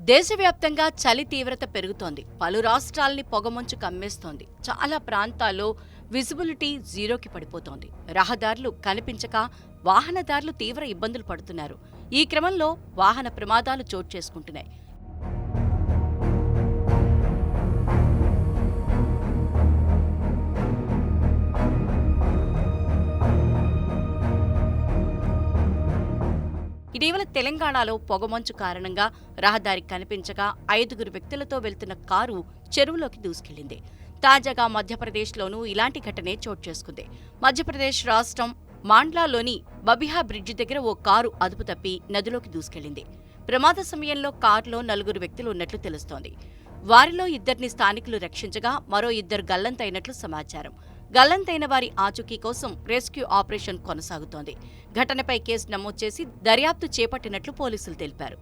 దేశవ్యాప్తంగా చలి తీవ్రత పెరుగుతోంది. పలు రాష్ట్రాల్ని పొగమంచు కమ్మేస్తోంది. చాలా ప్రాంతాల్లో విజిబిలిటీ జీరోకి పడిపోతోంది. రహదారులు కనిపించక వాహనదారులు తీవ్ర ఇబ్బందులు పడుతున్నారు. ఈ క్రమంలో వాహన ప్రమాదాలు చోటు చేసుకుంటున్నాయి. ఇటీవల తెలంగాణలో పొగమంచు కారణంగా రహదారి కనిపించగా ఐదుగురు వ్యక్తులతో వెళ్తున్న కారు చెరువులోకి దూసుకెళ్ళింది తాజాగా మధ్యప్రదేశ్లోనూ ఇలాంటి ఘటనే చోటు చేసుకుంది. మధ్యప్రదేశ్ రాష్ట్రం మాండ్లాలోని బబిహా బ్రిడ్జి దగ్గర ఓ కారు అదుపు తప్పి నదిలోకి దూసుకెళ్ళింది ప్రమాద సమయంలో కారులో నలుగురు వ్యక్తులు ఉన్నట్లు తెలుస్తోంది. వారిలో ఇద్దరిని స్థానికులు రక్షించగా మరో ఇద్దరు గల్లంతైనట్లు సమాచారం. గల్లంతైన వారి ఆచూకీ కోసం రెస్క్యూ ఆపరేషన్ కొనసాగుతోంది. ఘటనపై కేసు నమోదు చేసి దర్యాప్తు చేపట్టినట్లు పోలీసులు తెలిపారు.